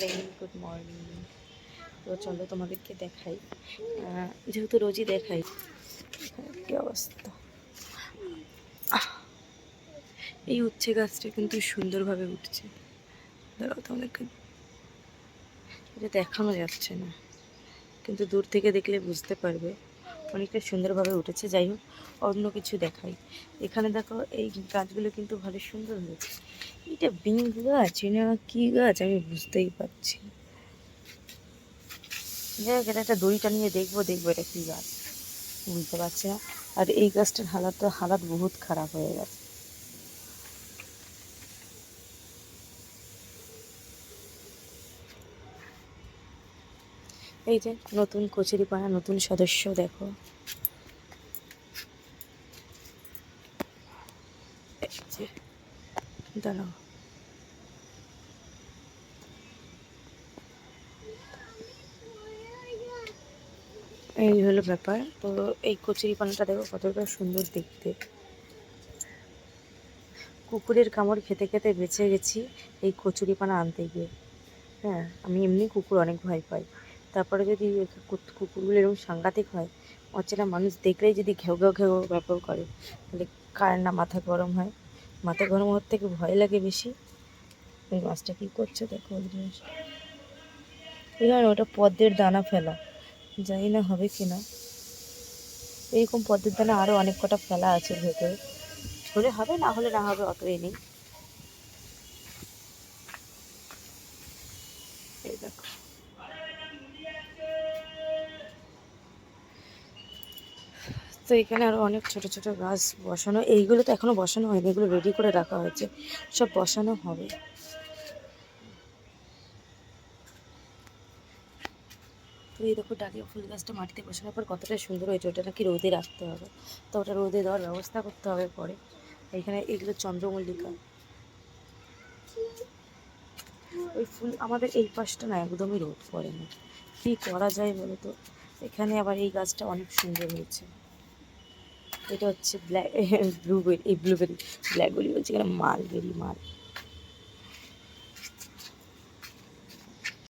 Friend good morning তো চলো তোমাদেরকে দেখাই। যেহেতু রোজই দেখাই, কি অবস্থা? এই উচ্ছে গাছটা কিন্তু সুন্দরভাবে উঠছে। দাঁড়াও তোমাদেরকে এটা দেখানো যাচ্ছে না। কিন্তু দূর থেকে দেখলে বুঝতে পারবে। অনেকটা সুন্দরভাবে উঠেছে, যাই হোক, অন্য কিছু দেখাই। এখানে দেখো, এই গাছগুলো কিন্তু ভালো সুন্দর হয়েছে। এটা বিন গাছ? না কী গাছ? আমি বুঝতেই পারছি। যাই হোক, এটা একটা দড়িটা নিয়ে দেখব দেখব এটা কী গাছ। বুঝতে পারছি না। আর এই গাছটার হালাত হালাত বহুত খারাপ হয়ে গেছে। এই যে নতুন কচুরিপানা নতুন সদস্য, দেখো। দাঁড়াও। এই হলো ব্যাপার। তো এই কচুরিপানাটা দেখো কতটা সুন্দর দেখতে। কুকুরের কামড় খেতে খেতে বেঁচে গেছি এই কচুরিপানা আনতে গিয়ে। হ্যাঁ আমি এমনি কুকুর অনেক ভয় পাই। তারপরে যদি কুকুরগুলো এরকম সাংঘাতিক হয়, অচেনা মানুষ দেখলেই যদি ঘেউ ঘেউ ঘেউ ব্যাপার করে, তাহলে কার না মাথা গরম হয়? মাথা গরম হওয়ার থেকে ভয় লাগে বেশি। ওই মাছটা কী করছে দেখো ওই জিনিসটা ওটা পদ্মের দানা ফেলা। জানি না হবে কি না এইরকম পদ্মের দানা আরও অনেক কটা ফেলা আছে ভেতরে। হলে হবে না হলে না হবে, অতই নেই। এই দেখো। তো এখানে আরও অনেক ছোট ছোট গাছ বসানো, এইগুলো তো এখনও বসানো হয়নি, এগুলো রেডি করে রাখা হয়েছে, সব বসানো হবে। তো এই দেখো ডালিয়া ফুল গাছটা মাটিতে বসানোর পর কতটা সুন্দর হয়েছে, ওটা নাকি রোদে রাখতে হবে। তো ওটা রোদে দেওয়ার ব্যবস্থা করতে হবে পরে। এখানে এগুলো চন্দ্রমল্লিকা। ওই ফুল আমাদের এই পাশটা না একদমই রোদ পড়ে না। কী করা যায় বলো তো এখানে আবার এই গাছটা অনেক সুন্দর হয়েছে। এটা হচ্ছে ব্ল্যাক ব্লুবেরি এই ব্লুবেরি ব্ল্যাকবেরি বলছি কেন? মালবেরি মাল।